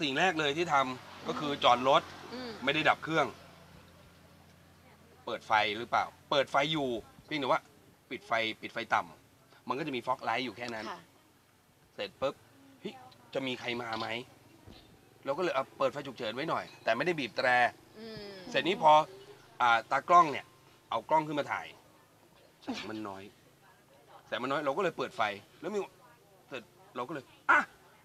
สิ่งแรกเลยที่ทำก็คือจอดรถอืมไม่ได้ดับเครื่อง เปิดไฟหรือเปล่า เปิดไฟอยู่เพียงแต่ว่า ปิดไฟปิดไฟต่ำมันก็จะมีฟอกไลท์อยู่แค่นั้น ค่ะ เสร็จปุ๊บเฮ้ยจะมีใครมาไหมเราก็เลยเอาเปิดไฟฉุกเฉินไว้หน่อย แต่ไม่ได้บีบแตร อืมเสร็จนี้พออ่าตากล้องเนี่ย เอากล้องขึ้นมาถ่ายแสงมันน้อยแสงมันน้อยเราก็เลยเปิดไฟ แล้วมีเสร็จเราก็เลยอะ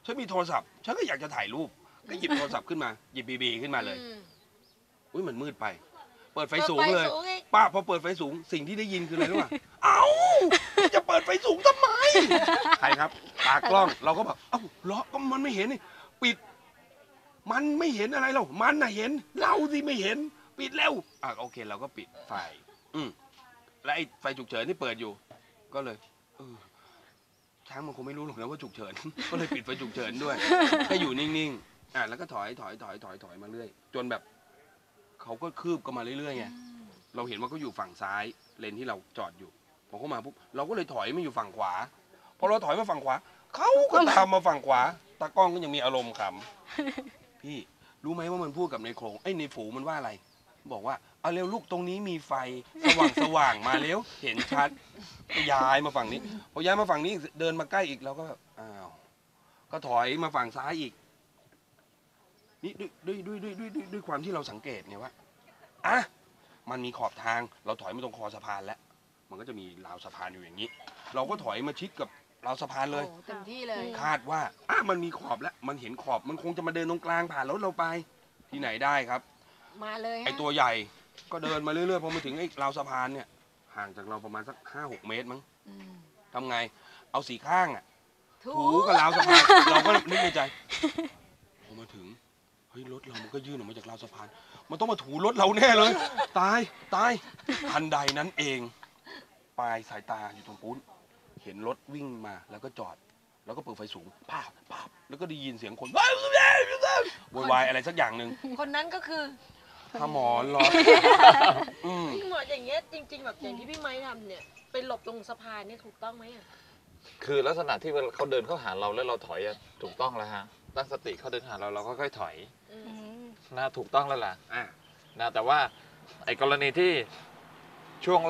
ฉันมีโทรศัพท์ ฉันก็อยากจะถ่ายรูป ก็หยิบโทรศัพท์ขึ้นมา หยิบบีบีขึ้นมาเลย อืม อุ้ยมันมืดไป เปิดไฟสูงเลยปิดไฟสูงอีกป้าพอเปิดไฟสูงสิ่งที่ได้ยินคืออะไรรู้ป่ะ เอ้าจะเปิดไฟสูงทำไม ใครครับตากล้องเราก็แบบเอ้าเหรอก็มันไม่เห็นนี่ปิด มันไม่เห็นอะไรหรอกมันน่ะเห็น เราสิไม่เห็น ปิดเร็วอะโอเค เราก็ปิดไฟ อืมแล้วไอ้ไฟฉุกเฉินที่เปิดอยู่ ก็เลยเออช้างมันคงไม่รู้หรอกนะว่าฉุกเฉิน ก็เลยปิดไฟฉุกเฉินด้วยก็อยู่นิ่งๆ อะแล้วก็ถอยถอยถอยถอยถอยมาเรื่อย จนแบบเขาก็คืบกันมาเรื่อยๆไงเราเห็นว่าเขาอยู่ฝั่งซ้ายเลนที่เราจอดอยู่พอเขามาปุ๊บเราก็เลยถอยมาอยู่ฝั่งขวาพอเราถอยมาฝั่งขวาเขาก็ตามมาฝั่งขวาตากล้องก็ยังมีอารมณ์ขำพี่รู้ไหมว่ามันพูดกับในโครงไอ้ยในฝูมันว่าอะไร บอกว่าเอาเร็วลูกตรงนี้มีไฟสว่างสว่างมาเร็วเห็นชัดก็ย้ายมาฝั่งนี้พอย้ายมาฝั่งนี้เดินมาใกล้อีกเราก็แบบอ้าวก็ถอยมาฝั่งซ้ายอีก นี่ด้วยด้วยด้วยด้วยด้วยด้วยด้วยความที่เราสังเกตไงว่าอะมันมีขอบทางเราถอยมาตรงคอสะพานแล้ว มันก็จะมีราวสะพานอยู่อย่างนี้ เราก็ถอยมาชิดกับราวสะพานเลย โอ้เต็มที่เลย คาดว่าอะมันมีขอบแล้ว มันเห็นขอบมันคงจะมาเดินตรงกลางผ่านรถเราไป ที่ไหนได้ครับ มาเลยฮะไอตัวใหญ่ก็เดินมาเรื่อยๆพอมาถึงไอ้ราวสะพานเนี่ย ห่างจากเราประมาณสักห้าหกเมตรมั้งอืมทำไง เอาสีข้างอะ ถูถูกับราวสะพาน เราก็นึกในใจพอมาถึง เฮ้ยรถเรามันก็ยื่นออกมาจากราวสะพาน มันต้องมาถูรถเราแน่เลย ตายตายทันใดนั้นเอง ปลายสายตาอยู่ตรงปุ้น เห็นรถวิ่งมาแล้วก็จอด แล้วก็เปิดไฟสูงภาพภาพแล้วก็ได้ยินเสียงคนโวยวายอะไรสักอย่างหนึ่งคนนั้นก็คือถ้าหมอนรออืมพี่หมออย่างเงี้ยจริง ๆ แบบอย่างที่พี่ไม้ทำเนี่ยไปหลบตรงสะพานนี่ถูกต้องไหมอะคือลักษณะที่เวลาเขาเดินเข้าหาเราแล้วเราถอยอะถูกต้องแล้วฮะ ตั้งสติเขาเดินหาเราเราก็ค่อยๆถอยอืมนะถูกต้องแล้วล่ะอะนะแต่ว่าไอ้กรณีที่ช่วงแรก